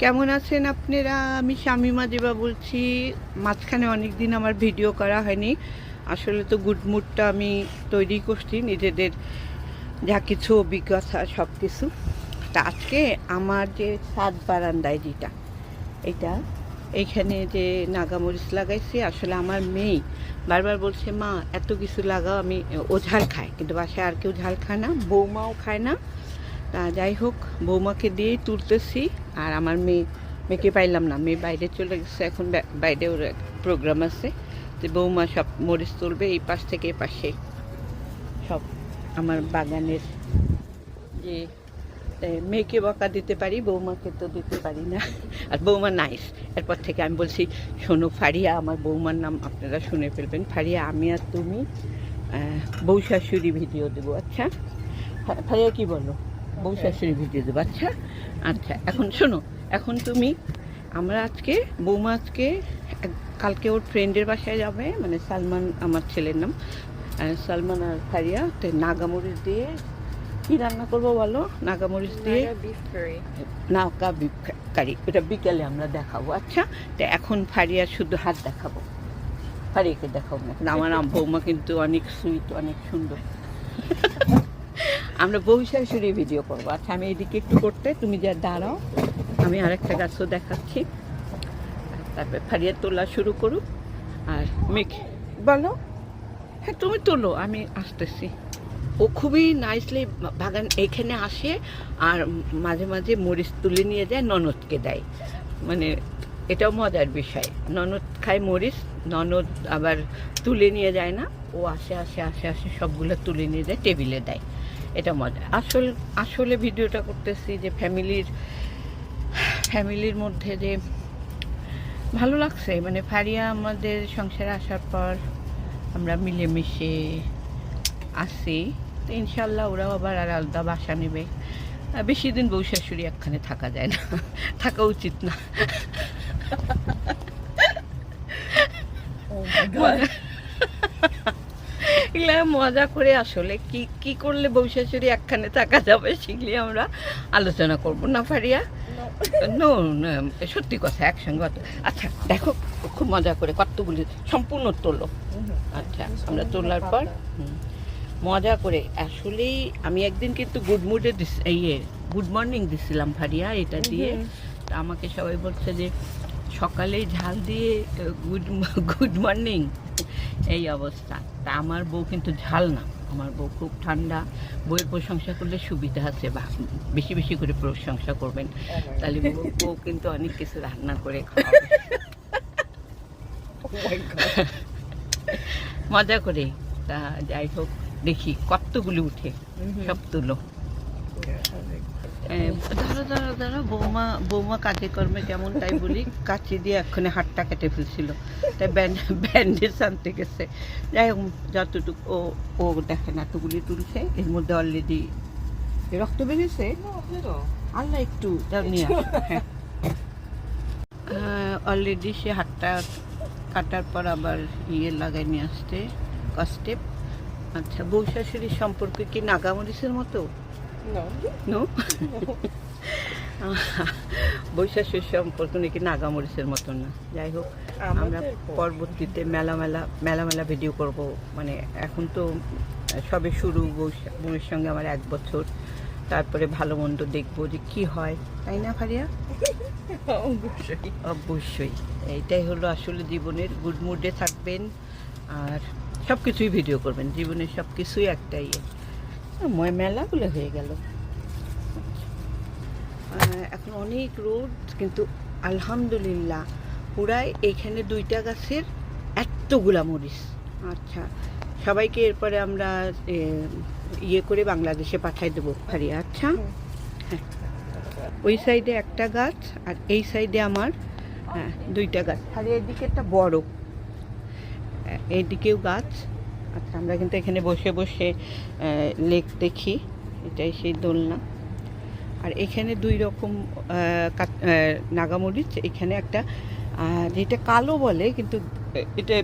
কেমন আছেন আপনারা? আমি শামিমা দেবা বলছি। মাঝখানে অনেক দিন আমার ভিডিও করা হয়নি। আসলে তো গুড মুডটা আমি তৈরি করছি, নিজেদের যা কিছু অভিজ্ঞতা সব কিছু তা আজকে আমার যে সাত বারান্দায় যেটা, এটা এইখানে যে নাগামরিচ লাগাইছি, আসলে আমার মেয়ে বারবার বলছে, মা, এত কিছু লাগাও, আমি, ও ঝাল খায়। কিন্তু বাসায় আর কেউ ঝাল খায় না, বৌমাও খায় না। তা যাই হোক, বৌমাকে দিয়েই তুলতেছি আর আমার মেয়ে, মেয়েকে পাইলাম না। মেয়ে বাইরে চলে গেছে, এখন বাইরে ওর প্রোগ্রাম আছে যে বৌমা সব মরিচ তুলবে, এই পাশ থেকে এই পাশে। সব আমার বাগানের যে মেয়েকে বকা দিতে পারি, বৌমাকে তো দিতে পারি না। আর বৌমা নাইস এরপর থেকে আমি বলছি, শোনো, ফারিয়া, আমার বৌমার নাম আপনারা শুনে ফেলবেন। ফারিয়া, আমি আর তুমি বউ শাশুড়ি ভিডিও দেবো। আচ্ছা? ফারিয়া, কি বলো? বউ শাশুড়ি ভিডিও দেবো। আচ্ছা আচ্ছা এখন শোনো এখন তুমি আমরা আজকে বৌমা আজকে কালকে ওর ফ্রেন্ডের বাসায় যাবে মানে সালমান আমার ছেলের নাম সালমান আর ফারিয়া তো নাগামরিচ দিয়ে কি রান্না করব বলো? নাগামরিচ দিয়ে. নাকা বিপ কারি ওটা বিকেলে আমরা দেখাবো। আচ্ছা তো এখন ফারিয়া শুধু হাত দেখাবো। ফারিয়াকে দেখাবো। না আমার আম- বৌমা কিন্তু অনেক সুইট অনেক সুন্দর। আমরা বউ শাশুড়ি ভিডিও করব। আচ্ছা আমি এদিকে একটু করতে, তুমি যা দাঁড়াও। আমি আরেকটা গাছও দেখাচ্ছি। তারপরে ফারিয়া তোলা শুরু করুক। আর মেঘ, বলো। হ্যাঁ তুমি তোলো, আমি আসতেছি। ও খুবই নাইসলি বাগান এখানে আসে আর মাঝে মাঝে মরিচ তুলে নিয়ে যায়, ননদকে দেয়। মানে এটাও মজার বিষয়। ননদ খায় মরিচ, ননদ আবার তুলে নিয়ে যায় না। ও আসে আসে আসে আসে, সবগুলো তুলে নিয়ে যায়, টেবিলে দেয়। এটা মজা। আসল, আসলে ভিডিওটা করতেছি যে ফ্যামিলির ফ্যামিলির মধ্যে যে ভালো লাগছে। মানে ফারিয়া আমাদের সংসারে আসার পর আমরা মিলেমিশে আসি তো ইনশাল্লাহ ওরাও আবার আর আলাদা বাসা নেবে। বেশি দিন বউ শাশুড়ি একখানে থাকা যায় না। থাকা উচিত না। এগুলো মজা করে আসলে কি কি করলে বউ শাশুড়ি একখানে থাকা যাবে সেগুলি আমরা আলোচনা করব। না ফারিয়া? নো সত্যি কথা একসঙ্গে আচ্ছা দেখো খুব মজা করে কতগুলি সম্পূর্ণ তোলো। আচ্ছা আমরা তোলার পর মজা করে। আসলেই আমি একদিন কিন্তু গুড মুডে দিস ইয়ে গুড মর্নিং দিছিলাম ফারিয়া এটা দিয়ে। তা আমাকে সবাই বলছে যে সকালে ঝাল দিয়ে গুড গুড মর্নিং এই অবস্থা। তা আমার বউ কিন্তু ঝাল না। আমার বউ খুব ঠান্ডা। বউয়ের প্রশংসা করলে সুবিধা আছে বা বেশি বেশি করে প্রশংসা করবেন। তাহলে বউ বউ কিন্তু অনেক কিছু রান্না করে খাওয়াবে। Oh. মজা করে। তা যাই হোক দেখি কতগুলি উঠে। সব তুলো। দাঁড়া দাঁড়া দাঁড়া বৌমা বৌমা কাজে কর্মে কেমন তাই বলি দিয়ে এক্ষণে হাতটা কেটে ফেলছিল। তাই ব্যান্ড- ব্যান্ডেজ আনতে গেছে। যাই হোক, যতটুকু ও ও দেখেন এতগুলি তুলছে, এর মধ্যে অলরেডি রক্ত বেরিয়েছে। আল্লাহ একটু অলরেডি সে হাতটা কাটার পর আবার ইয়ে লাগাই নিয়ে আসতে কষ্টে আচ্ছা বউ শাশুড়ির সম্পর্কে কি নাগামরিচের মতো? No. নো বৈশাখের সম্পর্ক নাকি নাগামরিচের মতন না? যাই হোক আমরা পরবর্তীতে মেলা মেলা মেলা মেলা ভিডিও করব। মানে এখন তো সবে শুরু বউয়ের সঙ্গে আমার এক বছর। তারপরে ভালো মন্দ দেখব যে কি হয় তাই না ফারিয়া? অবশ্যই। অবশ্যই। এইটাই হলো আসলে জীবনের গুড মুডে থাকবেন আর সব কিছুই ভিডিও করবেন। জীবনের সব কিছুই একটাই। মেলাগুলো হয়ে গেল। এখন অনেক রোদ কিন্তু আলহামদুলিল্লাহ পুরাই এইখানে দুইটা গাছের এতগুলা মরিচ। আচ্ছা। সবাইকে এরপরে আমরা ইয়ে করে বাংলাদেশে পাঠাই দেবো ফারিয়া আচ্ছা? হ্যাঁ। ওই সাইডে একটা গাছ আর এই সাইডে আমার হ্যাঁ দুইটা গাছ। আর এদিকে একটা বড়। আহ, এইদিকেও গাছ। আচ্ছা আমরা কিন্তু এখানে বসে বসে লেক দেখি। এটাই সেই দোলনা। আর এখানে দুই রকম নাগামরিচ। এখানে একটা যেটা কালো বলে, কিন্তু এটা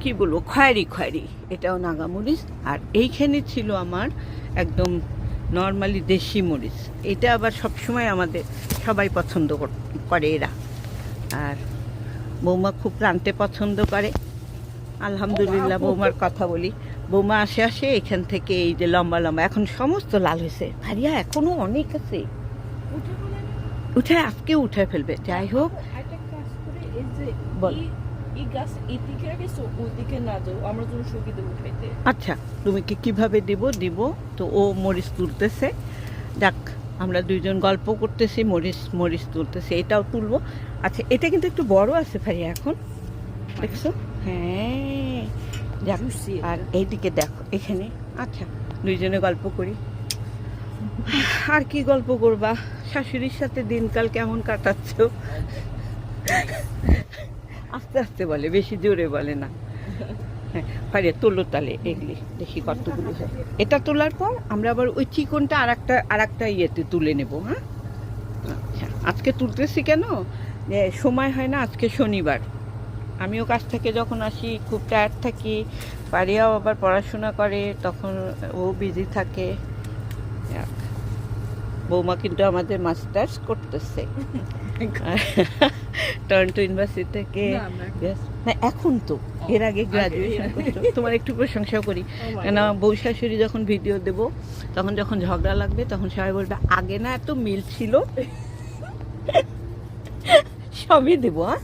কি বলব, খয়েরি খয়েরি। এটাও নাগামরিচ। আর এইখানে ছিল আমার একদম নর্মালি দেশি মরিচ। এটা আবার সবসময় আমাদের সবাই পছন্দ করে এরা। আর বৌমা খুব রানতে পছন্দ করে। আলহামদুলিল্লাহ বৌমার কথা বলি। বৌমা আসে আসে এখান থেকে এই যে লম্বা লম্বা এখন সমস্ত লাল হয়েছে। ভারিয়া এখনও অনেক আছে। উঠে আজকে উঠে ফেলবে। যাই হোক বল। আচ্ছা তুমি কি কীভাবে দিব? দিব তো ও মরিচ তুলতেছে। যাক আমরা দুইজন গল্প করতেছি মরিচ মরিচ তুলতেছে এটাও তুলবো। আচ্ছা এটা কিন্তু একটু বড় আছে ফারিয়া এখন। দেখছ? হ্যাঁ। যাক আর এইদিকে দেখো এখানে আচ্ছা দুইজনে গল্প করি। আর কি গল্প করবা? শাশুড়ির সাথে দিনকাল কেমন কাটাচ্ছ? আস্তে আস্তে বলে বেশি জোরে বলে না। হ্যাঁ পারে তোলো তালে এগুলি দেখি কতগুলো হয়। এটা তোলার পর আমরা আবার ওই চিকনটা আর একটা আর একটা ইয়েতে তুলে নেব হ্যাঁ? আচ্ছা আজকে তুলতেছি কেন? যে সময় হয় না আজকে শনিবার। আমিও কাজ থেকে যখন আসি খুব টায়ার্ড থাকি। পারিয়াও আবার পড়াশোনা করে তখন ও বিজি থাকে। বৌমা কিন্তু আমাদের মাস্টার্স করতেছে। টরন্টো ইউনিভার্সিটি থেকে না, এখন তো এর আগে গ্রাজুয়েশন করতো। তোমার একটু প্রশংসা করি। Oh কেন বউ শাশুড়ি যখন ভিডিও দেব তখন যখন ঝগড়া লাগবে তখন সবাই বলবে আগে না এত মিল ছিল? সবই দেবো হ্যাঁ?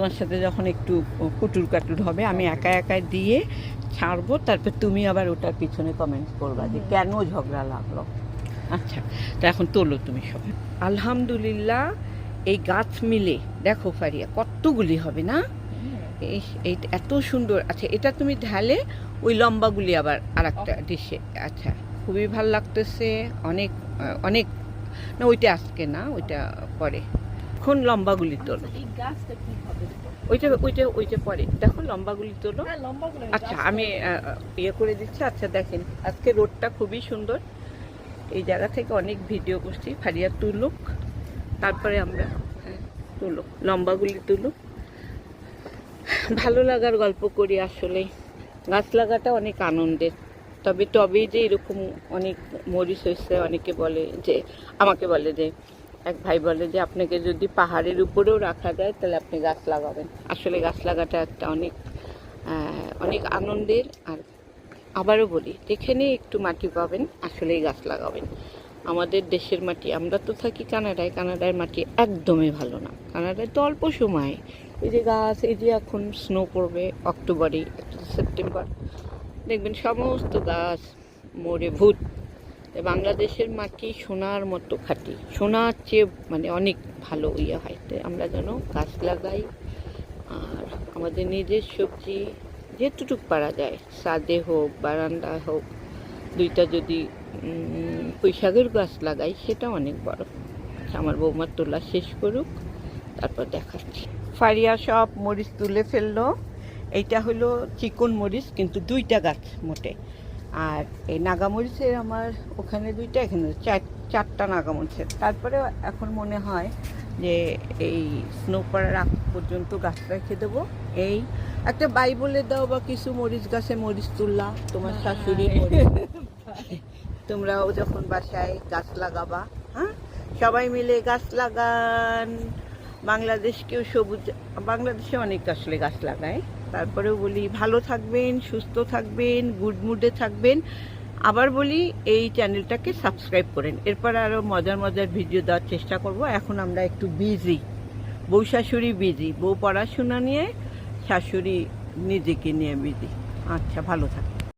তোমার সাথে যখন একটু কুটুর কাটুর হবে আমি একা একা দিয়ে ছাড়বো তারপর তুমি আবার ওটার পিছনে কমেন্টস করবা যে কেন ঝগড়া লাগল। আচ্ছা তো এখন তোলো তুমি সব। আলহামদুলিল্লাহ এই গাছ মিলে দেখো ফারিয়া কতগুলি হবে না? এই এই এত সুন্দর আচ্ছা এটা তুমি ঢালে ওই লম্বাগুলি আবার আর একটা ডিশে আচ্ছা খুবই ভালো লাগতেছে অনেক অনেক না ওইটা আজকে না ওইটা পরে। এখন লম্বাগুলি তোলো। এই গাছটা কি হবে? ওইটা ওইটা ওইটা পরে। দেখো লম্বাগুলি তোলো। হ্যাঁ লম্বা করে আচ্ছা আমি ইয়ে করে দিচ্ছি। আচ্ছা দেখেন আজকে রোডটা খুবই সুন্দর। এই জায়গা থেকে অনেক ভিডিও করছি ফারিয়া তুলুক। তারপরে আমরা হ্যাঁ, তুলুক লম্বাগুলি তুলুক। ভালো লাগার গল্প করি আসলে গাছ লাগাটা অনেক আনন্দের। তবে তবেই যে এরকম অনেক মরিচ হয়েছে অনেকে বলে যে আমাকে বলে যে এক ভাই বলে যে, আপনাকে যদি পাহাড়ের উপরেও রাখা যায়, তাহলে আপনি গাছ লাগাবেন। আসলে গাছ লাগাটা একটা অনেক অনেক আনন্দের। আর আবারও বলি যেখানে একটু মাটি পাবেন, আসলেই গাছ লাগাবেন। আমাদের দেশের মাটি, আমরা তো থাকি কানাডায়, কানাডার মাটি একদমই ভালো না। কানাডায় তো অল্প সময়। এই যে গাছ, এই যে এখন স্নো পড়বে, অক্টোবরে সেপ্টেম্বর দেখবেন সমস্ত গাছ মরে ভূত। বাংলাদেশের মাটি সোনার মতো খাঁটি। সোনার চেয়ে মানে অনেক ভালো ইয়ে হয়। তাই আমরা যেন গাছ লাগাই আর আমাদের নিজের সবজি যেটুটুক পারা যায় ছাদে হোক বারান্দা হোক দুইটা যদি উম, গাছ লাগাই সেটা অনেক বড়। আমার বৌমার তোলা শেষ করুক তারপর দেখাচ্ছি। ফারিয়া সব মরিচ তুলে ফেলল। এইটা হলো চিকন মরিচ কিন্তু দুইটা গাছ মোটে। আর এই নাগামরিচের আমার ওখানে দুইটা এখানে চার চারটা নাগামরিচের। তারপরে এখন মনে হয় যে এই স্নো পড়ার আগ পর্যন্ত গাছ রেখে দেবো। এই একটা বাই বলে দাও বা কিছু মরিচ গাছে মরিচ তুললা তোমার শাশুড়ি মরিচ। তোমরাও যখন বাসায় গাছ লাগাবা হ্যাঁ? সবাই মিলে গাছ লাগান। বাংলাদেশকেও সবুজ বাংলাদেশে অনেক আসলে গাছ লাগায়। তারপরেও বলি ভালো থাকবেন, সুস্থ থাকবেন গুড মুডে থাকবেন। আবার বলি এই চ্যানেলটাকে সাবস্ক্রাইব করেন। এরপর আরও মজার মজার ভিডিও দেওয়ার চেষ্টা করব। এখন আমরা একটু বিজি বউ শাশুড়ি বিজি বউ পড়াশোনা নিয়ে শাশুড়ি নিজেকে নিয়ে বিজি আচ্ছা ভালো থাকবেন।